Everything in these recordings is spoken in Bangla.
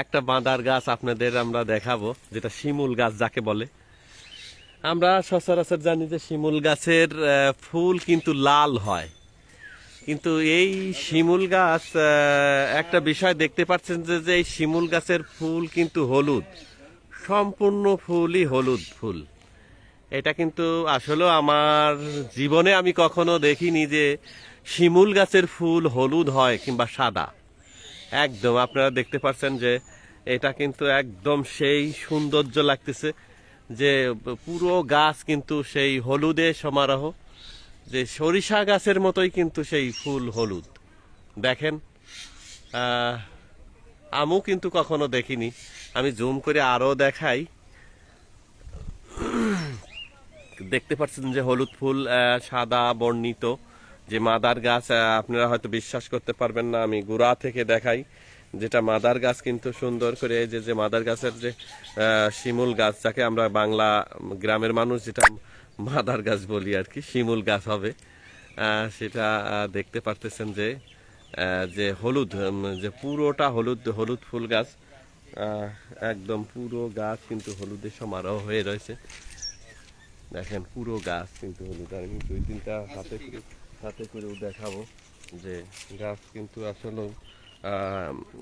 একটা বাঁদার গাছ আপনাদের আমরা দেখাবো, যেটা শিমুল গাছ যাকে বলে। আমরা সচরাচর জানি যে শিমুল গাছের ফুল কিন্তু লাল হয়। কিন্তু এই শিমুল গাছ একটা বিষয় দেখতে পাচ্ছেন যে এই শিমুল গাছের ফুল কিন্তু হলুদ। সম্পূর্ণ ফুলই হলুদ ফুল। এটা কিন্তু আসলেও আমার জীবনে আমি কখনো দেখিনি যে শিমুল গাছের ফুল হলুদ হয় কিংবা সাদা। একদম, আপনারা দেখতে পাচ্ছেন যে এটা কিন্তু একদম সেই সৌন্দর্য লাগতেছে যে পুরো গাছ কিন্তু সেই হলুদে সমারোহ, যে সরিষা গাছের মতোই কিন্তু সেই ফুল হলুদ। দেখেন আমু কিন্তু কখনো দেখিনি। আমি জুম করে আরও দেখাই। দেখতে পাচ্ছেন যে হলুদ ফুল সাদা বর্ণিত। যে মাদার গাছ আপনারা হয়তো বিশ্বাস করতে পারবেন না, আমি গুড়া থেকে দেখাই। যেটা মাদার গাছ কিন্তু সুন্দর করে যে যে মাদার গাছের যে শিমুল গাছ, যাকে আমরা বাংলা গ্রামের মানুষ যেটা মাদার গাছ বলি আর কি, শিমুল গাছ হবে সেটা দেখতে পারতেছেন যে যে হলুদ যে পুরোটা হলুদ হলুদ ফুল গাছ একদম পুরো গাছ কিন্তু হলুদের সমারোহ হয়ে রয়েছে। দেখেন পুরো গাছ কিন্তু হলুদ, আর দুই তিনটা হাতে হাতে করেও দেখাবো যে গাছ কিন্তু আসলে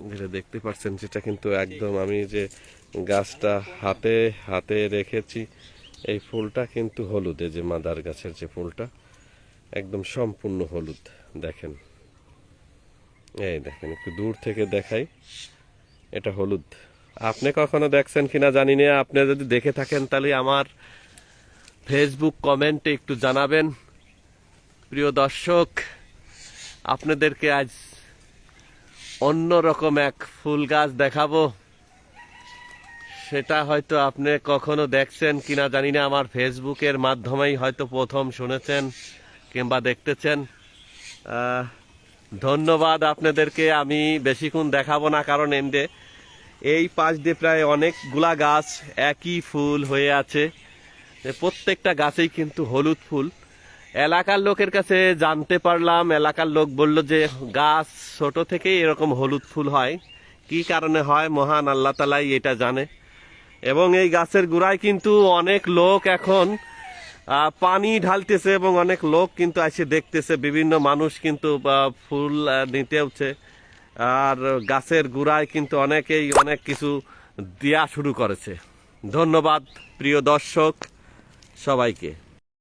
যেটা দেখতে পাচ্ছেন সেটা কিন্তু একদম আমি যে গাছটা হাতে হাতে রেখেছি, এই ফুলটা কিন্তু হলুদ, এই যে মাদার গাছের যে ফুলটা, একদম সম্পূর্ণ হলুদ, দেখেন। এই দেখেন, একটু দূর থেকে দেখাই, এটা হলুদ। আপনি কখনো দেখছেন কিনা জানি না, আপনি যদি দেখে থাকেন তাহলে আমার ফেসবুক কমেন্টে একটু জানাবেন। প্রিয় দর্শক, আপনাদেরকে আজ অন্য রকম এক ফুল গাছ দেখাবো। সেটা হয়তো আপনি কখনো দেখছেন কিনা জানি না, আমার ফেসবুকের মাধ্যমেই হয়তো প্রথম শুনেছেন কিংবা দেখতেছেন। ধন্যবাদ আপনাদেরকে, আমি বেশিক্ষণ দেখাবো না, কারণ এমডে এই পাশ দিয়ে প্রায় অনেকগুলা গাছ একই ফুল হয়ে আছে। প্রত্যেকটা গাছেই কিন্তু হলুদ ফুল। এলাকার লোকের কাছে জানতে পারলাম, এলাকার লোক বলল যে গাছ ছোট থেকেই এরকম হলুদ ফুল হয়। কি কারণে হয়? মহান আল্লাহ তালাই এটা জানে। এবং এই গাছের গোড়ায় কিন্তু অনেক লোক এখন পানি ঢালতেছে এবং অনেক লোক কিন্তু এসে দেখতেছে। বিভিন্ন মানুষ কিন্তু ফুল নিতে উঠছে আর গাছের গোড়ায় কিন্তু অনেকেই অনেক কিছু দেয়া শুরু করেছে। ধন্যবাদ, প্রিয় দর্শক, সবাইকে।